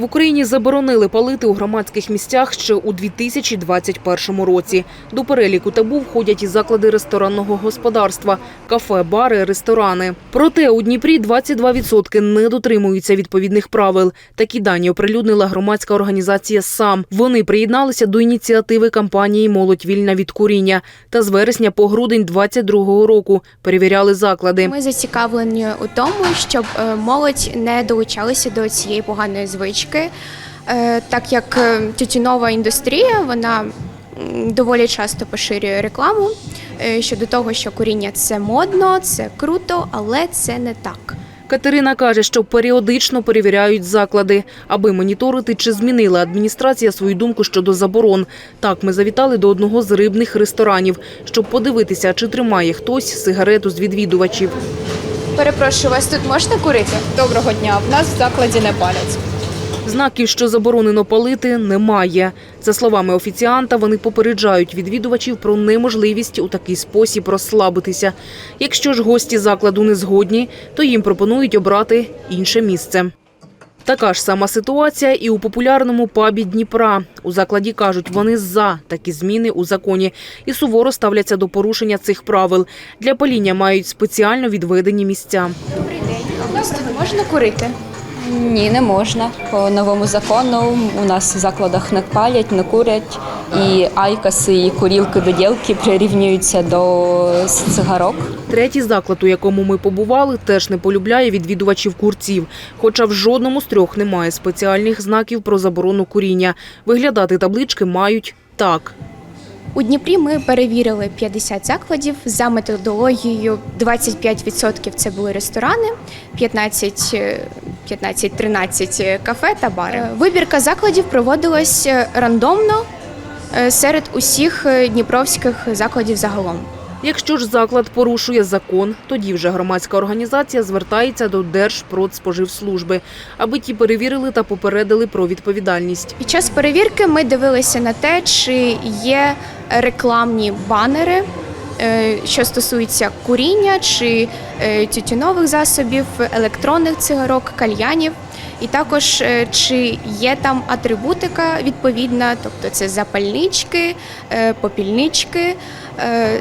В Україні заборонили палити у громадських місцях ще у 2021 році. До переліку табу входять і заклади ресторанного господарства, кафе, бари, ресторани. Проте у Дніпрі 22% не дотримуються відповідних правил. Такі дані оприлюднила громадська організація «САМ». Вони приєдналися до ініціативи кампанії «Молодь вільна від куріння» та з вересня по грудень 2022 року перевіряли заклади. Ми зацікавлені у тому, щоб е, молодь не долучалася до цієї поганої звички, е, так як е, тютюнова індустрія вона доволі часто поширює рекламу е, щодо того, що куріння це модно, це круто, але це не так. Катерина каже, що періодично перевіряють заклади, аби моніторити, чи змінила адміністрація свою думку щодо заборон. Так, ми завітали до одного з рибних ресторанів, щоб подивитися, чи тримає хтось сигарету з відвідувачів. Перепрошую, вас тут можна курити? Доброго дня. В нас в закладі не палять. Знаків, що заборонено палити, немає. За словами офіціанта, вони попереджають відвідувачів про неможливість у такий спосіб розслабитися. Якщо ж гості закладу не згодні, то їм пропонують обрати інше місце. Така ж сама ситуація і у популярному пабі Дніпра. У закладі кажуть, вони за такі зміни у законі і суворо ставляться до порушення цих правил. Для паління мають спеціально відведені місця. Добрий день. У вас тут можна курити? Ні, не можна. По новому закону у нас в закладах не палять, не курять. І айкаси, і курілки виділки прирівнюються до цигарок. Третій заклад, у якому ми побували, теж не полюбляє відвідувачів курців. Хоча в жодному з трьох немає спеціальних знаків про заборону куріння. Виглядати таблички мають так. У Дніпрі ми перевірили 50 закладів за методологією 25% це були ресторани, 15, е, 15-13 кафе та бари. Вибірка закладів проводилась е, рандомно е, серед усіх е, дніпровських закладів загалом. Якщо ж заклад порушує закон, тоді вже громадська організація звертається до Держпродспоживслужби, аби ті перевірили та попередили про відповідальність. Під час перевірки ми дивилися на те, чи є рекламні банери, е, що стосуються куріння чи е, тютюнових засобів, електронних цигарок, кальянів. І також е, чи є там атрибутика відповідна, тобто це запальнички, попільнички,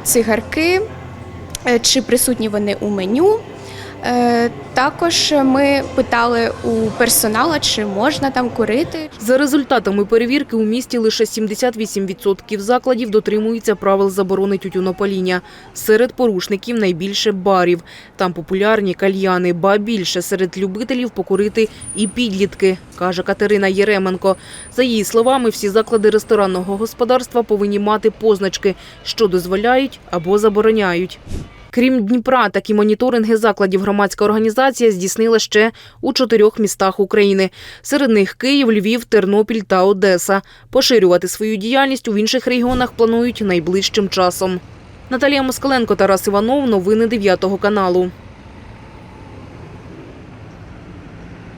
цигарки, чи присутні вони у меню. Е, Також ми питали у персонала, чи можна там курити. За результатами перевірки у місті лише 78% закладів дотримуються правил заборони тютюнопаління. Серед порушників найбільше барів. Там популярні кальяни, ба більше серед любителів покурити і підлітки, каже Катерина Єременко. За її словами, всі заклади ресторанного господарства повинні мати позначки, що дозволяють або забороняють. Крім Дніпра, такі моніторинги закладів громадська організація здійснила ще у чотирьох містах України. Серед них Київ, Львів, Тернопіль та Одеса. Поширювати свою діяльність у інших регіонах планують найближчим часом. Наталія Москаленко, Тарас Іванов. Новини 9 каналу.